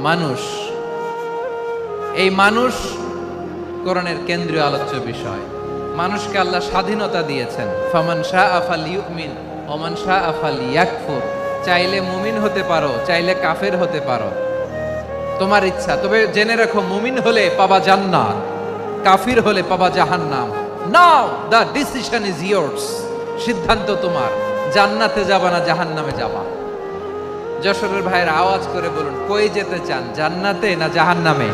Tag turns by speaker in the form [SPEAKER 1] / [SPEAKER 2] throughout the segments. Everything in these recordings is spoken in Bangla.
[SPEAKER 1] মানুষ। এই মানুষ কোরআনের কেন্দ্রীয় আলোচ্য বিষয়। মানুষকে আল্লাহ স্বাধীনতা দিয়েছেন। ফমান শাহ আফাল ইউমিন ওমান শাহ আফাল ইয়াকফুর চাইলে মুমিন হতে পারো, চাইলে কাফের হতে পারো। তোমার ইচ্ছা, তবে জেনে রাখো, মুমিন হলে পাবা জান্নাত, কাফির হলে পাবা জাহান্নাম। Now the decision is yours সিদ্ধান্ত তোমার। জান্নাতে যাবা না, জাহান্নামে যাবা। যশোরের ভাইয়ের আওয়াজ করে বলুন, কই যেতে চান, জান্নাতে না জাহান্নামে?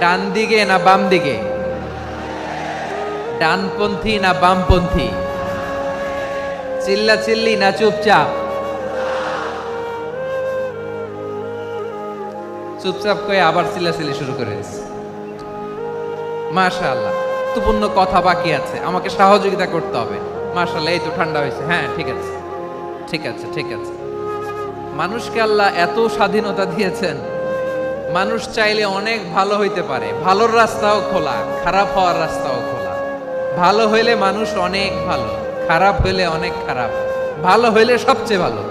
[SPEAKER 1] ডান দিকে না বাম দিকে? ডানপন্থী না বামপন্থী? চিল্লা চিল্লি না চুপচাপ? চুপচাপ করে আবার চিল্লাচিল্লি শুরু করে মাশাআল্লাহ গুরুত্বপূর্ণ কথা বাকি আছে, আমাকে সহযোগিতা করতে হবে। মাশাআল্লাহ, এই তো ঠান্ডা হয়েছে। হ্যাঁ ঠিক আছে। ঠিক আছে ঠিক আছে। মানুষকে আল্লাহ এত স্বাধীনতা দিয়েছেন, মানুষ চাইলে অনেক ভালো হইতে পারে। ভালোর রাস্তাও খোলা, খারাপ হওয়ার রাস্তাও খোলা। ভালো হইলে মানুষ অনেক ভালো, খারাপ হইলে অনেক খারাপ। ভালো হইলে সবচেয়ে ভালো,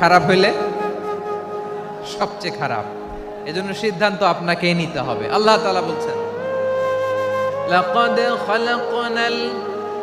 [SPEAKER 1] খারাপ হইলে সবচেয়ে খারাপ। এজন্য সিদ্ধান্ত আপনাকেই নিতে হবে। আল্লাহ তালা বলছেন, লাকাদ খালাকনাল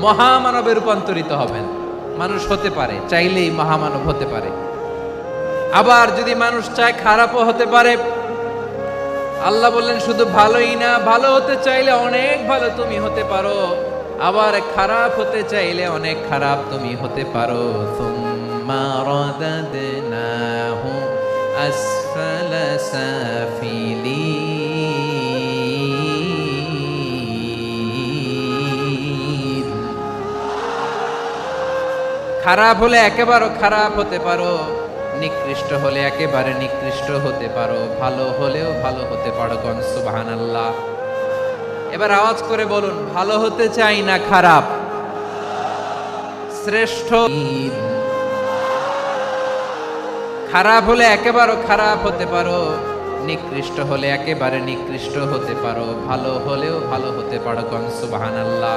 [SPEAKER 1] মহামানবে রূপান্তরিত হবেন। মানুষ হতে পারে, চাইলেই মহামানব হতে পারে। আবার যদি মানুষ চায় খারাপও হতে পারে, আল্লাহ বললেন, শুধু ভালোই না, ভালো হতে চাইলে অনেক ভালো তুমি হতে পারো। আবার খারাপ হতে চাইলে অনেক খারাপ তুমি হতে পারো। রাদাদনাহু আসফালা সাফিলিন খারাপ হলে একেবারে খারাপ হতে পারো। নিকৃষ্ট হলে একেবারে নিকৃষ্ট হতে পারো। ভালো হলেও ভালো হতে পারো গন সুবাহান আল্লাহ এবার আওয়াজ করে বলুন, ভালো হতে চাই না খারাপ? শ্রেষ্ঠ খারাপ হলে একেবারে খারাপ হতে পারো। নিকৃষ্ট হলে একেবারে নিকৃষ্ট হতে পারো। ভালো হলেও ভালো হতে পারো গন সুবাহান আল্লাহ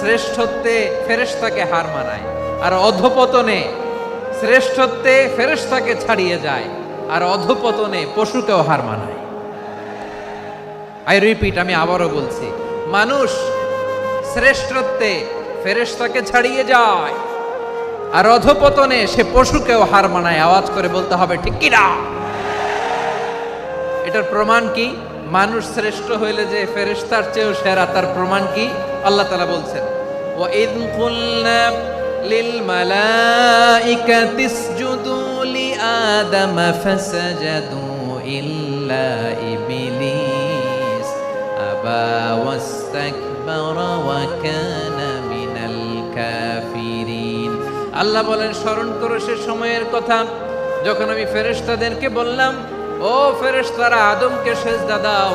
[SPEAKER 1] শ্রেষ্ঠত্বে ফেরেশতাকে হার মানায়, আর অধপতনে শ্রেষ্ঠত্বে ফেরেশতাকে ছাড়িয়ে যায়, আর অধপতনে পশুকেও হার মানায়। আই রিপিট আমি আবারও বলছি, মানুষ শ্রেষ্ঠত্বে ফেরেশতাকে ছাড়িয়ে যায়, আর অধপতনে সে পশুকেও হার মানায়। আওয়াজ করে বলতে হবে, ঠিক কিনা এটার প্রমাণ কি? মানুষ শ্রেষ্ঠ হইলে যে ফেরেশতার চেয়েও সেরা, তার প্রমাণ কি? আল্লাহ তাআলা বলছেন, ওয়া ইদ কুলনা লিল মালাইকাতি ইসজুদু লি আদম ফাসাজাদু ইল্লা ইবলিস, আবা ওয়াস্তাকবারা ওয়া কানা মিনাল কাফিরিন। আল্লাহ বলেন, স্মরণ করো সে সময়ের কথা, যখন আমি ফেরেশতাদেরকে বললাম, ও ফেরেশতারা, আদমকে সেজদা দাও।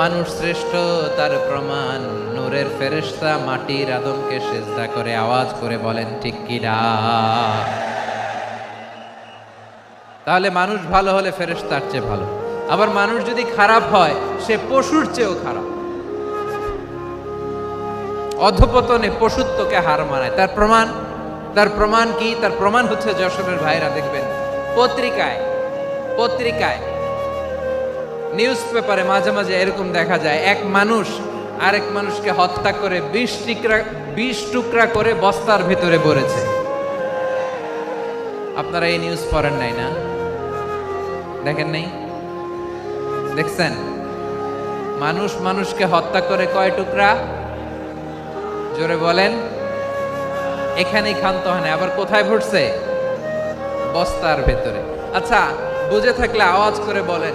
[SPEAKER 1] মানুষ শ্রেষ্ঠ, তার প্রমাণ নূরের ফেরেশতা মাটির আদমকে সেজদা করে আওয়াজ করে বলেন, ঠিক কিনা তাহলে মানুষ ভালো হলে ফেরেশতার চেয়ে ভালো। আবার মানুষ যদি খারাপ হয়, সে পশুর চেয়েও খারাপ। অধপতনে পশুত্বকে হার মানায়। তার প্রমাণ তার প্রমাণ কি? তার প্রমাণ হচ্ছে যশোরের ভাইরা দেখবেন, পত্রিকায় পত্রিকায় নিউজ পেপারে মাঝে মাঝে এরকম দেখা যায়, এক মানুষ আরেক মানুষকে হত্যা করে বিশ টুকরা বিশ টুকরা করে বস্তার ভিতরে ভরেছে। আপনারা এই নিউজ পড়েন নাই না? দেখেন নাই? দেখছেন? মানুষ মানুষকে হত্যা করে কয় টুকরা? জোরে বলেন। এখানেই ক্ষান্ত হয় না আবার কোথায় ভরছে? বস্তার ভেতরে। আচ্ছা বুঝে থাকলে আওয়াজ করে বলেন।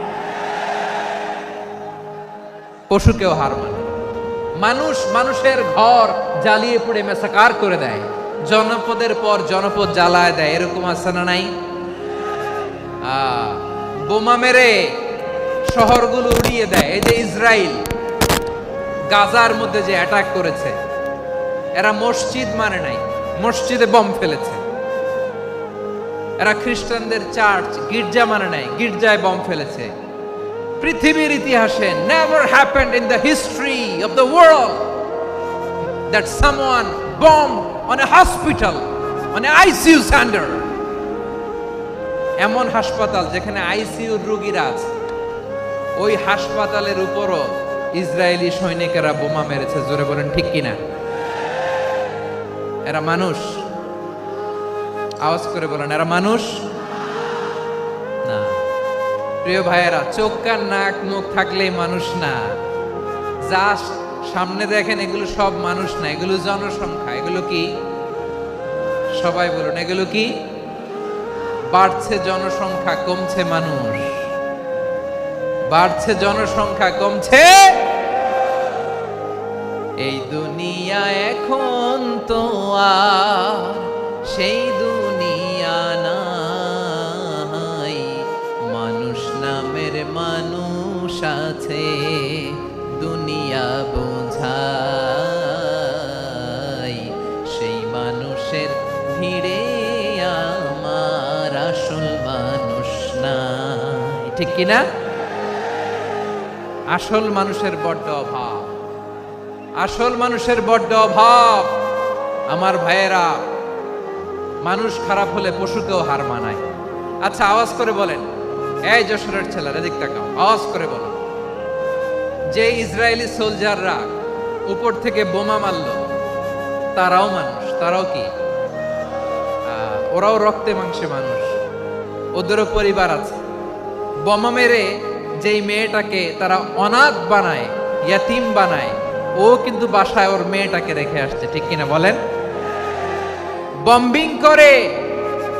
[SPEAKER 1] পশুকেও হার মানে। মানুষ মানুষের ঘর জ্বালিয়ে পুড়ে মেসাকার করে দেয়। জনপদের পর জনপদ জ্বালায় দেয়, এরকম আছে না নাই? বোমা মেরে শহরগুলো উড়িয়ে দেয়। এই যে ইসরায়েল গাজার মধ্যে যে অ্যাটাক করেছে, এরা মসজিদ মানে নাই, মসজিদে বম ফেলেছে। এরা খ্রিস্টানদের চার্চ গির্জা মানে নাই, গির্জায় বম ফেলেছে। পৃথিবীর ইতিহাসে never happened in the history of the world that someone bomb on a hospital on a ICU stander এমন হাসপাতাল যেখানে আইসিইউ রোগীরা আছে। ওই হাসপাতালের উপরও ইসরায়েলি সৈনিকেরা বোমা মেরেছে। জোরে বলেন, ঠিক কিনা? এরা মানুষ। আওয়াজ করে বলেন, এরা মানুষ? প্রিয় ভাইয়েরা, চোখ কান নাক মুখ থাকলেই মানুষ না। যা সামনে দেখেন, এগুলো সব মানুষ না। এগুলো জনসংখ্যা। এগুলো কি? সবাই বলুন, এগুলো কি? বাড়ছে জনসংখ্যা, কমছে মানুষ। বাড়ছে জনসংখ্যা, কমছে এই দুনিয়া এখন তো আর সেই দুনিয়া মানুষ আছে দুনিয়া বোঝাই। সেই মানুষের ভিড়ে আমার আসল মানুষ নাই। ঠিক কিনা? আসল মানুষের বড্ড অভাব। আসল মানুষের বড্ড অভাব। আমার ভাইয়েরা, মানুষ খারাপ হলে পশুকেও হার মানায়। আচ্ছা আওয়াজ করে বলেন। এই যশোরের ছেলেরা, এদিক তাকাও, আওয়াজ করে বলো। যে ইসরায়েলি সোলজাররা উপর থেকে বোমা মারলো, তারাও মানুষ, তারাও কি? ওরাও রক্তে মাংসে মানুষ। ওদেরও পরিবার আছে। বোমা মেরে যেই মেয়েটাকে তারা অনাথ বানায়, ইয়াতিম বানায়, ও কিন্তু বাসায় ওর মেয়েটাকে রেখে আসছে, ঠিক কিনা বলেন? বম্বিং করে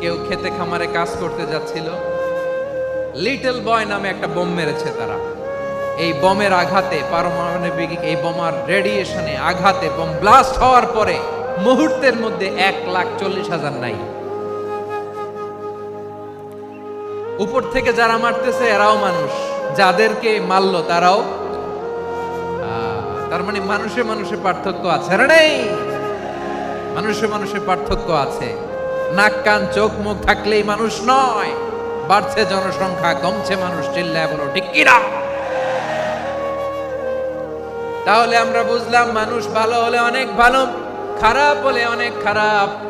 [SPEAKER 1] কেউ খেতে খামারে কাজ করতে যাচ্ছিল। লিটল বয় নামে একটা বোম মেরেছে তারা। এই বমের আঘাতে, পারমাণবিক এই বোমার রেডিয়েশনে আঘাতে বোম ব্লাস্ট হওয়ার পরে মুহূর্তের মধ্যে এক লাখ চল্লিশ হাজার নাই। উপর থেকে যারা মারতেছে এরাও মানুষ। যাদেরকে মারলো তারাও তার মানে মানুষে মানুষে পার্থক্য আছে। নেই! মানুষে মানুষে পার্থক্য আছে। নাক, কান, চোখ, মুখ থাকলেই মানুষ নয়। বাড়ছে জনসংখ্যা, কমছে মানুষ, চিল্লায় বলো, ঠিক কিনা তাহলে আমরা বুঝলাম মানুষ ভালো হলে অনেক ভালো, খারাপ হলে অনেক খারাপ।